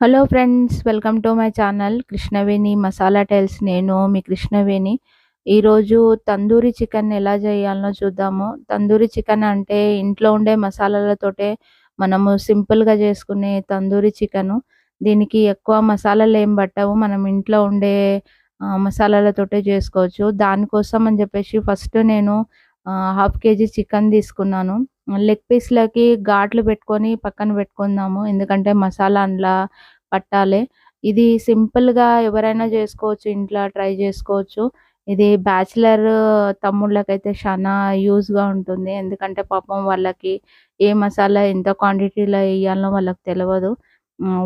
Hello friends welcome to my channel Krishnaveni masala tiles నేను మీ కృష్ణవేణి ఈరోజు తందూరి చికెన్ ఎలా చేయాలనో చూద్దాము. తందూరి చికెన్ అంటే ఇంట్లో ఉండే మసాలాలతోటే మనము సింపుల్గా చేసుకునే తందూరి చికెను. దీనికి ఎక్కువ మసాలాలు ఏం పట్టవు. మనం ఇంట్లో ఉండే మసాలాలతోటే చేసుకోవచ్చు. దానికోసం అని చెప్పేసి ఫస్ట్ నేను హాఫ్ కేజీ చికెన్ తీసుకున్నాను. లెగ్ పీస్లకి ఘాట్లు పెట్టుకొని పక్కన పెట్టుకుందాము. ఎందుకంటే మసాలా అందులో పట్టాలి. ఇది సింపుల్గా ఎవరైనా చేసుకోవచ్చు ఇంట్లో ట్రై చేసుకోవచ్చు. ఇది బ్యాచిలర్ తమ్ముళ్ళకైతే చాలా యూజ్గా ఉంటుంది. ఎందుకంటే పాపం వాళ్ళకి ఏ మసాలా ఎంత క్వాంటిటీలో వేయాలో వాళ్ళకి తెలియదు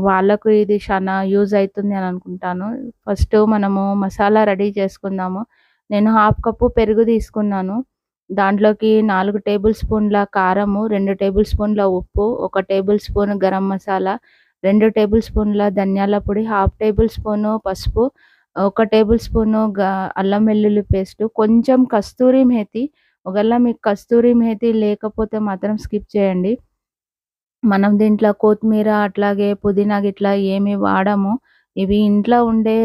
వాళ్ళకు ఇది చాలా యూజ్ అవుతుంది అని అనుకుంటాను. ఫస్ట్ మనము మసాలా రెడీ చేసుకుందాము. నేను హాఫ్ కప్పు పెరుగు తీసుకున్నాను. దాంట్లోకి నాలుగు టేబుల్ స్పూన్ల కారము రెండు టేబుల్ స్పూన్ల ఉప్పు ఒక టేబుల్ స్పూన్ గరం మసాలా రెండు టేబుల్ స్పూన్ల ధనియాల పొడి హాఫ్ టేబుల్ స్పూను పసుపు ఒక టేబుల్ స్పూను అల్లం వెల్లుల్లి పేస్ట్ కొంచెం కస్తూరి మేతి. ఒకవేళ మీకు కస్తూరి మేతి లేకపోతే మాత్రం స్కిప్ చేయండి. మనం దీంట్లో కొత్తిమీర అట్లాగే పుదీనా గిట్లా ఏమి వాడము. ఇవి ఇంట్లో ఉండే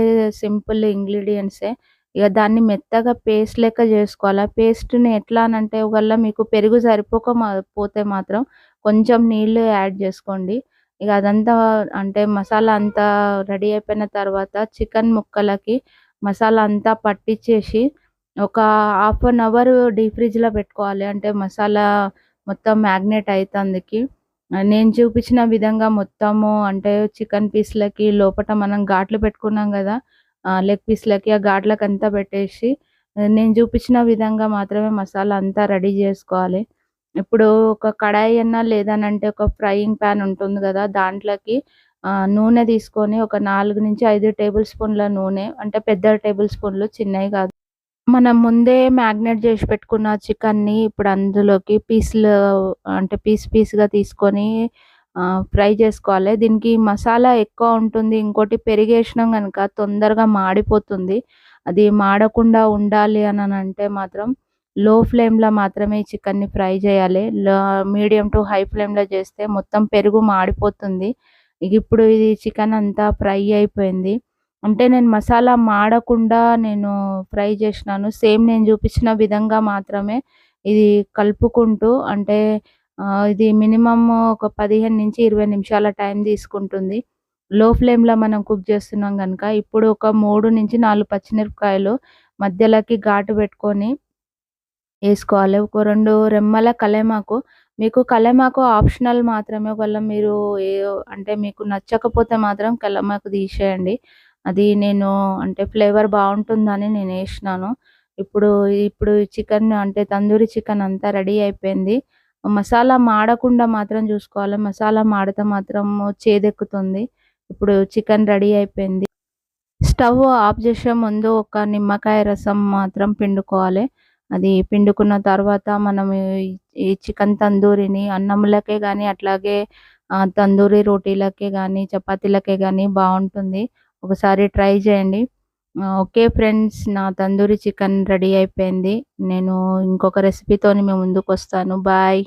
సింపుల్ ఇంగ్రీడియంట్సే. ఇక దాన్ని మెత్తగా పేస్ట్ లెక్క చేసుకోవాలి? పేస్ట్ని ఎట్లా అనంటే ఒకవేళ మీకు పెరుగు సరిపోక పోతే మాత్రం కొంచెం నీళ్ళు యాడ్ చేసుకోండి. ఇక అదంతా అంటే మసాలా అంతా రెడీ అయిపోయిన తర్వాత చికెన్ ముక్కలకి మసాలా అంతా పట్టించేసి ఒక హాఫ్ అన్ అవర్ డీప్ ఫ్రిడ్జ్లో పెట్టుకోవాలి. అంటే మసాలా మొత్తం మ్యాగ్నేట్ అవుతుందికి నేను చూపించిన విధంగా మొత్తము అంటే చికెన్ పీస్లకి లోపల మనం ఘాట్లు పెట్టుకున్నాం కదా లెగ్ పీస్లకి ఆ ఘాట్లకి అంతా పెట్టేసి నేను చూపించిన విధంగా మాత్రమే మసాలా అంతా రెడీ చేసుకోవాలి. ఇప్పుడు ఒక కడాయి అన్నా లేదనంటే ఒక ఫ్రైయింగ్ ప్యాన్ ఉంటుంది కదా దాంట్లోకి నూనె తీసుకొని ఒక నాలుగు నుంచి ఐదు టేబుల్ స్పూన్ల నూనె అంటే పెద్ద టేబుల్ స్పూన్లు చిన్నవి కాదు. మనం ముందే మ్యాగ్నేట్ చేసి పెట్టుకున్న చికెన్ని ఇప్పుడు అందులోకి పీసులు అంటే పీస్ పీస్గా తీసుకొని ఫ్రై చేసుకోవాలి. దీనికి మసాలా ఎక్కువ ఉంటుంది. ఇంకోటి పెరిగేసినాం కనుక తొందరగా మాడిపోతుంది. అది మాడకుండా ఉండాలి అని అంటే మాత్రం లో ఫ్లేమ్లో మాత్రమే చికెన్ని ఫ్రై చేయాలి. మీడియం టు హై ఫ్లేమ్లో చేస్తే మొత్తం పెరుగు మాడిపోతుంది. ఇప్పుడు ఇది చికెన్ అంతా ఫ్రై అయిపోయింది. అంటే నేను మసాలా మాడకుండా నేను ఫ్రై చేసినాను. సేమ్ నేను చూపించిన విధంగా మాత్రమే ఇది కలుపుకుంటూ అంటే ఇది మినిమమ్ ఒక పదిహేను నుంచి ఇరవై నిమిషాల టైం తీసుకుంటుంది. లో ఫ్లేమ్లో మనం కుక్ చేస్తున్నాం కనుక ఇప్పుడు ఒక మూడు నుంచి నాలుగు పచ్చిమిరపకాయలు మధ్యలోకి ఘాటు పెట్టుకొని వేసుకోవాలి. ఒక రెండు రెమ్మల కలేమాకు మీకు కలేమాకు ఆప్షనల్ మాత్రమే ఒకవేళ మీరు ఏ అంటే మీకు నచ్చకపోతే మాత్రం కలేమాకు తీసేయండి. అది నేను అంటే ఫ్లేవర్ బాగుంటుందని నేను వేసినాను. ఇప్పుడు ఇప్పుడు చికెన్ అంటే తందూరి చికెన్ అంతా రెడీ అయిపోయింది. మసాలా మాడకుండా మాత్రం చూసుకోవాలి. మసాలా మాడితే మాత్రం చేదెక్కుతుంది. ఇప్పుడు చికెన్ రెడీ అయిపోయింది. స్టవ్ ఆఫ్ చేసే ముందు ఒక నిమ్మకాయ రసం మాత్రం పిండుకోవాలి. అది పిండుకున్న తర్వాత మనం ఈ చికెన్ తందూరిని అన్నంలకే కానీ అట్లాగే తందూరి రోటీలకే కానీ చపాతీలకే కానీ బాగుంటుంది ఒకసారి ట్రై చేయండి. ఓకే ఫ్రెండ్స్ నా తందూరి చికెన్ రెడీ అయిపోయింది. నేను ఇంకొక రెసిపీతో మేము ముందుకు వస్తాను బాయ్.